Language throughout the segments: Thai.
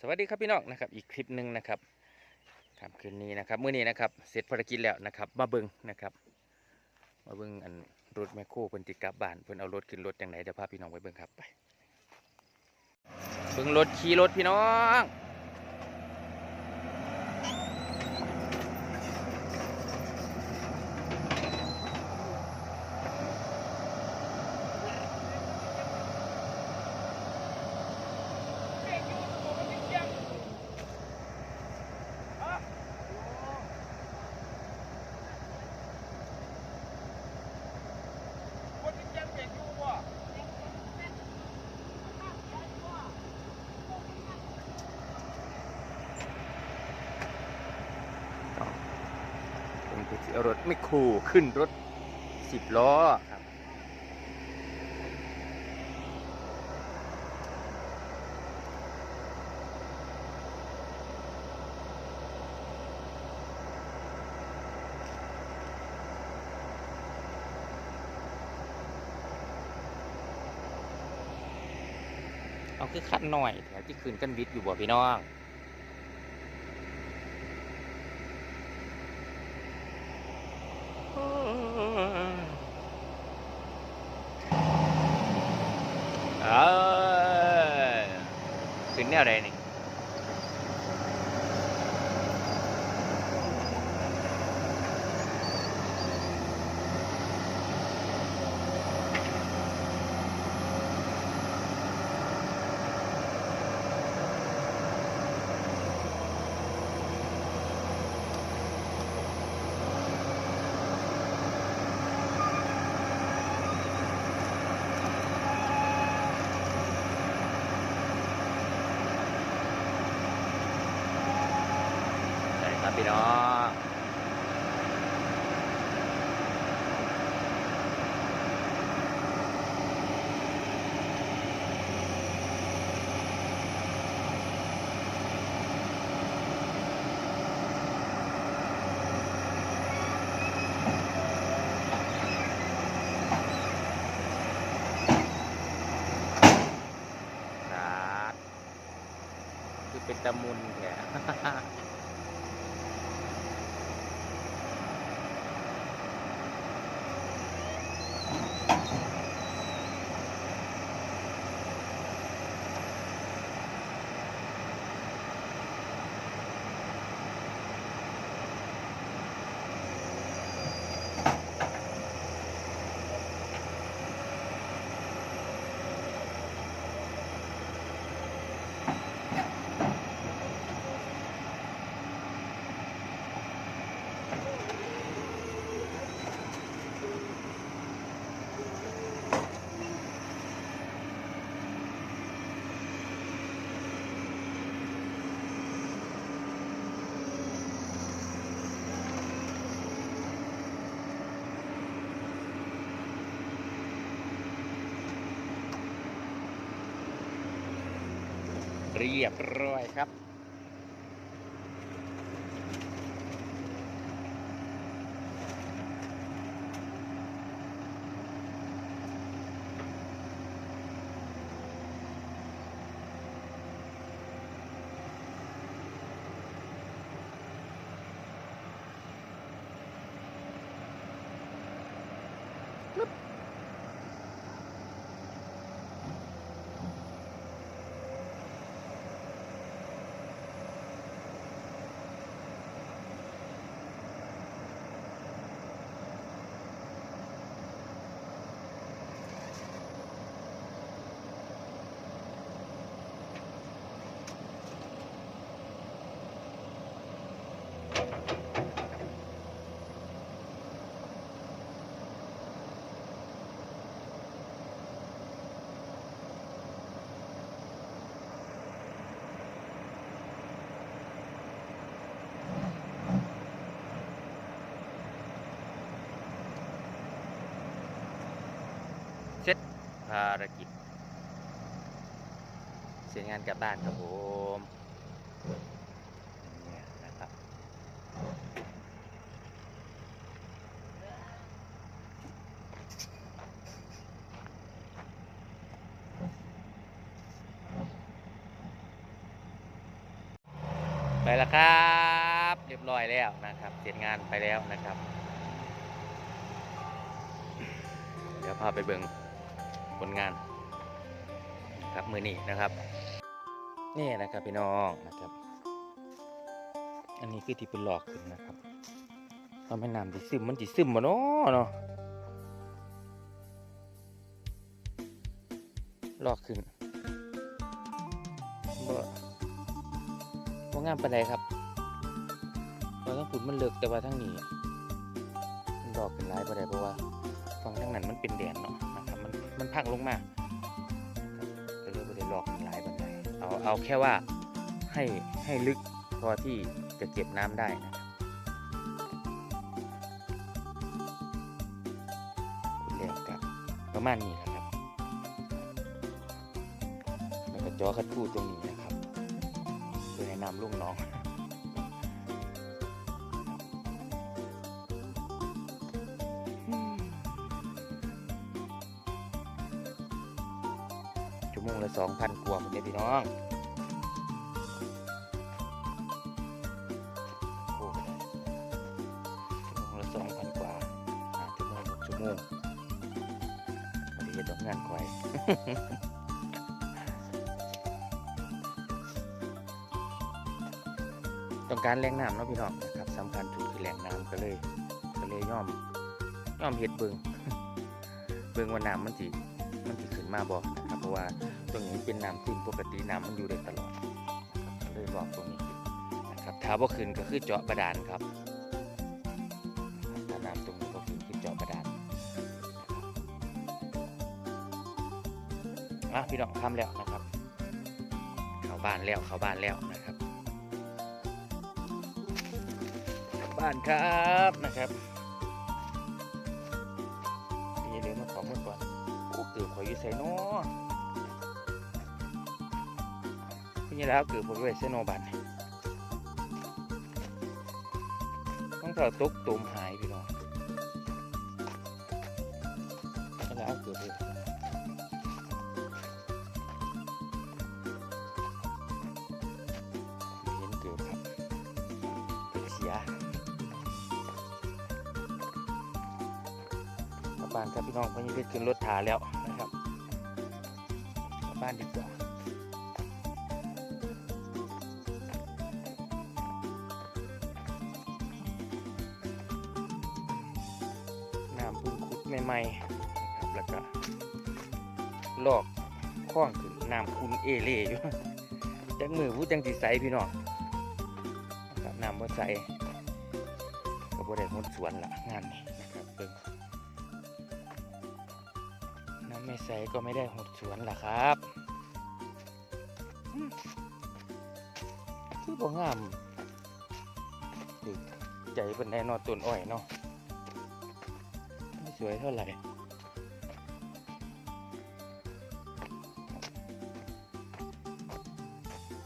สวัสดีครับพี่น้องนะครับอีกคลิปหนึ่งนะครับครับคืนนี้นะครับมื้อนี้นะครับเสร็จภารกิจแล้วนะครับมาเบิ้งนะครับมาเบิ้งอันรถแมคโครเพิ่นติดกลับบ้านเพิ่นเอารถขึ้นรถอย่างไหนเดี๋ยวพาพี่น้องไปเบิ้งครับไปเบิ้งรถขี่รถพี่น้อง รถแมคโครขึ้นรถสิบล้อครับ เอาคือคันหน่อยแถวที่คืนกันวิทย์อยู่บ่พี่น้อง เอ้ยขึ้ นแนวใดนี่ใช่ครับพี่น้องครับคือ เป็นตะมุนแก เรียบร้อยครับ ภารกิจ เสร็จงานกลับบ้านครับผมนี่นะครับไปแล้วครับ เรียบร้อยแล้วนะครับ เสร็จงานไปแล้วนะครับ เดี๋ยวพาไปเบิ่ง ผลงานครับมือนี้นะครับนี่นะครับพี่น้องนะครับ อันนี้คือที่เป็นหลอกขึ้นนะครับทำให้น้ำที่ซึมมันจิซึมมาเนาะเนาะหลอกขึ้นบ่บ่งามปานใดครับเพราะทั้งฝุ่นมันเลิกแต่ว่าทั้งนี้มันหลอกขึ้นหลายปานใดเพราะว่าฝั่งทั้งนั้นมันเป็นแดนเนาะ มันพังลงมาก็เลยบ่ได้หลอกหลายปานใดเอาเอาแค่ว่าให้ให้ลึกพอที่จะเก็บน้ำได้นะครับเรียกกับประมาณนี้แหละครับแล้วก็จอคัดพูดตรงนี้นะครับเพื่อแนะนำลูกน้อง สองพันกว่าคุณพี่น้องโอ้ชั่วโมงละสองพันกว่าห้าชั่วโมงหกชั่วโมงบริเวณดอกงานควายต้องการแรงน้ำเนาะพี่น้องนะครับสำคัญสุดคือแรงน้ำก็เลยก็เลยย่อมย่อมเห็ดเบิงเบิงว่าน้ำมันสิมันสิขึ้นมาบ่นะครับเพราะว่า รงนี้เป็นน้ำขึ้นปกติน้ำมันอยู่ได้ตลอดเลยบอกตรงนี้นะครับถ้าบ่ขึ้นก็คือเจาะบาดานครับถ้าน้ำตรงนี้บ่ขึ้นคือเจาะบาดาลอะพี่น้องทำแล้วนะครับเข้าบ้านแล้วเข้าบ้านแล้วนะครับกลับบ้านครับนะครับนี่เลยมาขอมือก่อนโอ้เกือบข่อยอยู่ไซโน่พี่ นี่แล้วเกือบข่อยอยู่ไซโนบันต้องเท่าตกตุ่มหายพี่น้องแล้วเกือบเลยเห็นเกือบครับเสียกลับบ้านครับพี่น้องพญิเพชรขึ้นรถถาแล้วนะครับบ้านดีกว่า ใหม่ๆนะครับแล้วก็ลอกคล้องขึ้นน้ำคุณเอเล่อยู่จังมือผู้จังสีใสพี่น้องนะครับน้ำบ่ใสก็บ่ได้หดสวนละงานนี้นะครับเบิ่งน้ำไม่ใสก็ไม่ได้หดสวนละครับอืมคือบ่งามใจเป็นไดเนอนต้นอ้อยเนาะ สวยเท่าไหร่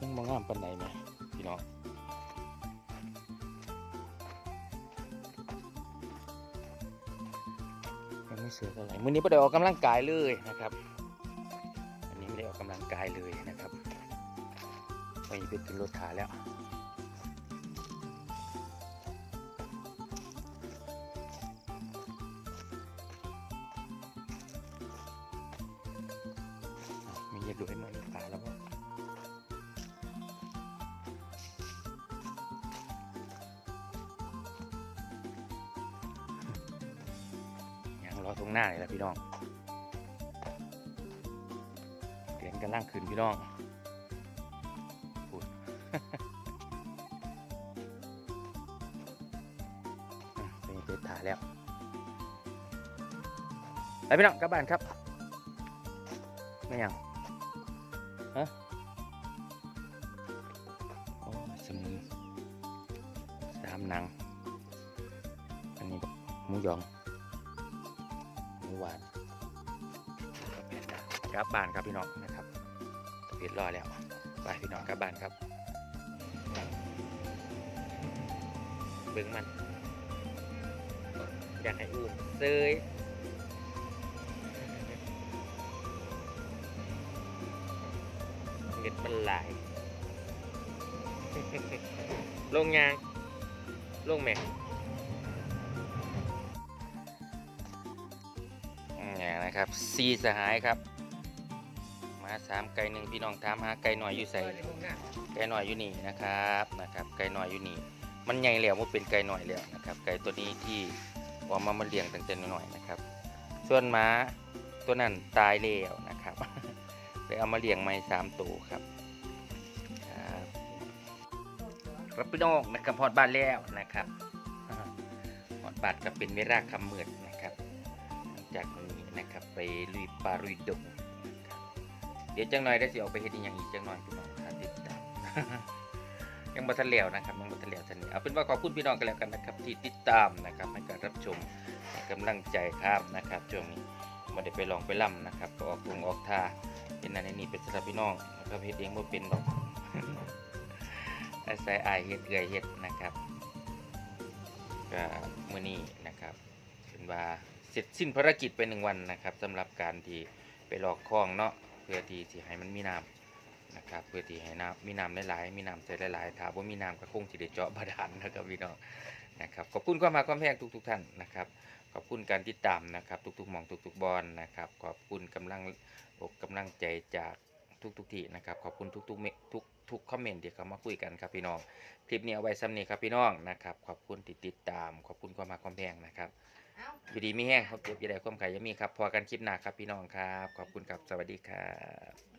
ยังบ่งามปานใดไหมพี่น้องยังไม่สือเท่าไหร่มื้อนี้ไม่ได้ออกกำลังกายเลยนะครับอันนี้ไม่ได้ออกกำลังกายเลยนะครับไปไปกินรถขาแล้ว อะมีเหยียบดูให้มันขาแล้วว่ายังรอตรงหน้าเลยละพี่น้องเสียงกำลังขึ้นพี่น้องพูดอะเป็นเจ็ดถ่ายแล้วไปพี่น้องกลับบ้านครับไม่ยัง หนัง อันนี้หมูยองหมูหวานกลับบ้านครับพี่น้องนะครับเรียบร้อยแล้ว ไปพี่น้องกลับบ้านครับเบิ่งมันอยากให้อุ่นเซยเม็ดมันหลาย ลงยาง ลงแม็กนี่นะครับสี่สหายครับ มาสามไก่หนึ่งพี่น้องถามหาไก่หน่อยอยู่ใส่ไก่หน่อยอยู่นี่นะครับนะครับ ไก่หน่อยอยู่นี่ มันใหญ่แล้วมันเป็นไก่หน่อยแล้วนะครับ ไก่ตัวนี้ที่ว่ามามาเลี้ยงตั้งแต่น้อยนะครับ ส่วนม้าตัวนั้นตายแล้วนะครับเลยเอามาเลี้ยงใหม่สามตัวครับ ครับพี่น้องนะครับพอดบ้านแล้วนะครับพอดบานก็เป็นเวลาคำมืดนะครับหลังจากนี้นะครับไปลุยปาลุยดงนะครับเดี๋ยวจังหน่อยได้สิออกไปเฮ็ดอย่างอีกจังหน่อยพี่น้องถ้าติดตามยังบัทันแล้วนะครับยังบัทันแล้วทันนี้เอาเป็นว่าขอบคุณพี่น้องกันแล้วกันนะครับที่ติดตามนะครับในการรับชมให้กำลังใจครับนะครับช่วงนี้ไมาได้ไปลองไปล่ำนะครับก็ออกกรุงออกท่าเป็นนั่นนี่เป็นสำหรับพี่น้องนะครับเฮ็ดเองบ่าเป็นดอก อาศัยอายเฮ็ดเอื่อยเฮ็ดนะครับก็มื้อนี้นะครับเป็นว่าเสร็จสิ้นภารกิจไปหนึ่งวันนะครับสำหรับการที่ไปลอกคลองเนาะเพื่อที่สิให้มันมีน้ำนะครับเพื่อที่ให้น้ำมีน้ำหลายๆมีน้ำใส่หลายๆถ้าว่ามีน้ำก็คงสิได้เจาะบาดาลนะครับพี่น้องนะครับขอบคุณความมาความแพงทุก ๆ ท่านนะครับขอบคุณการติดตามนะครับ ทุกๆมองทุกๆบอลนะครับ ขอบคุณกำลังอกกำลังใจจากทุกๆที่นะครับ ขอบคุณทุกๆเมทุก ทุกคอมเมนต์ที่เขามาคุยกันครับพี่น้อง คลิปนี้เอาไว้ซ้ำนี้ครับพี่น้องนะครับ ขอบคุณติดติดตาม ขอบคุณความมาความแพงนะครับอยู่ดีมีแห้งเขาเก็บยี่ได้ความขายยังมีครับ พอกันคลิปหน้าครับพี่น้องครับ ขอบคุณครับ สวัสดีครับ